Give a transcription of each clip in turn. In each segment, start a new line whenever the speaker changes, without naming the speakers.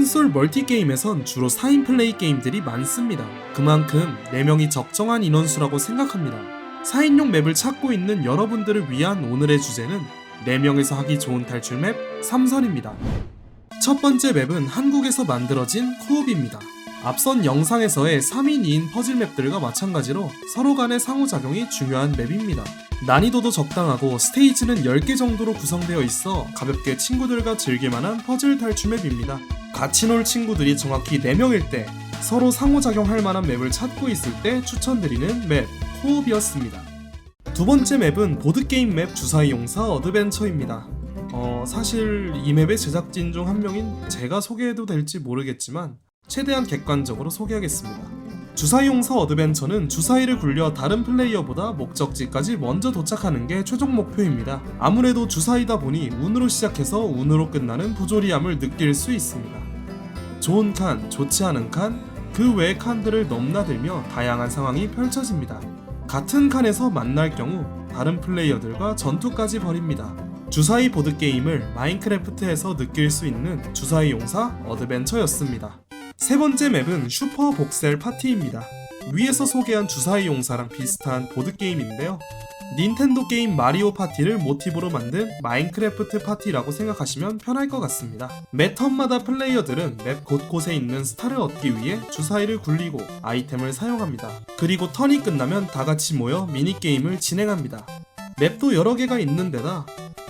콘솔 멀티게임에선 주로 4인 플레이 게임들이 많습니다. 그만큼 4명이 적정한 인원수라고 생각합니다. 4인용 맵을 찾고 있는 여러분들을 위한 오늘의 주제는 4명에서 하기 좋은 탈출 맵 3선입니다. 첫 번째 맵은 한국에서 만들어진 코옵입니다. 앞선 영상에서의 3인 2인 퍼즐 맵들과 마찬가지로 서로 간의 상호작용이 중요한 맵입니다. 난이도도 적당하고 스테이지는 10개 정도로 구성되어 있어 가볍게 친구들과 즐길 만한 퍼즐 탈출 맵입니다. 같이 놀 친구들이 정확히 4명일 때 서로 상호작용할 만한 맵을 찾고 있을 때 추천드리는 맵 코옵이었습니다. 두 번째 맵은 보드게임 맵 주사위 용사 어드벤처입니다. 어, 사실 이 맵의 제작진 중 한 명인 제가 소개해도 될지 모르겠지만 최대한 객관적으로 소개하겠습니다. 주사위용사 어드벤처는 주사위를 굴려 다른 플레이어보다 목적지까지 먼저 도착하는 게 최종 목표입니다. 아무래도 주사위다 보니 운으로 시작해서 운으로 끝나는 부조리함을 느낄 수 있습니다. 좋은 칸, 좋지 않은 칸, 그 외의 칸들을 넘나들며 다양한 상황이 펼쳐집니다. 같은 칸에서 만날 경우 다른 플레이어들과 전투까지 벌입니다. 주사위 보드게임을 마인크래프트에서 느낄 수 있는 주사위 용사 어드벤처였습니다. 세 번째 맵은 슈퍼 복셀 파티입니다. 위에서 소개한 주사위 용사랑 비슷한 보드게임인데요. 닌텐도 게임 마리오 파티를 모티브로 만든 마인크래프트 파티라고 생각하시면 편할 것 같습니다. 매 턴마다 플레이어들은 맵 곳곳에 있는 스타를 얻기 위해 주사위를 굴리고 아이템을 사용합니다. 그리고 턴이 끝나면 다 같이 모여 미니게임을 진행합니다. 맵도 여러 개가 있는 데다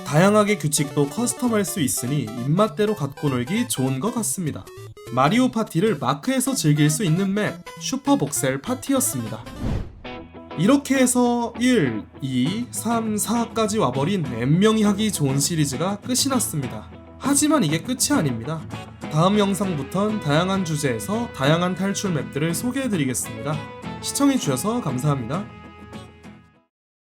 다양하게 규칙도 커스텀할 수 있으니 입맛대로 갖고 놀기 좋은 것 같습니다. 마리오 파티를 마크에서 즐길 수 있는 맵 슈퍼 복셀 파티였습니다. 이렇게 해서 1, 2, 3, 4까지 와버린 N명이 하기 좋은 시리즈가 끝이 났습니다. 하지만 이게 끝이 아닙니다. 다음 영상부턴 다양한 주제에서 다양한 탈출 맵들을 소개해드리겠습니다. 시청해주셔서 감사합니다.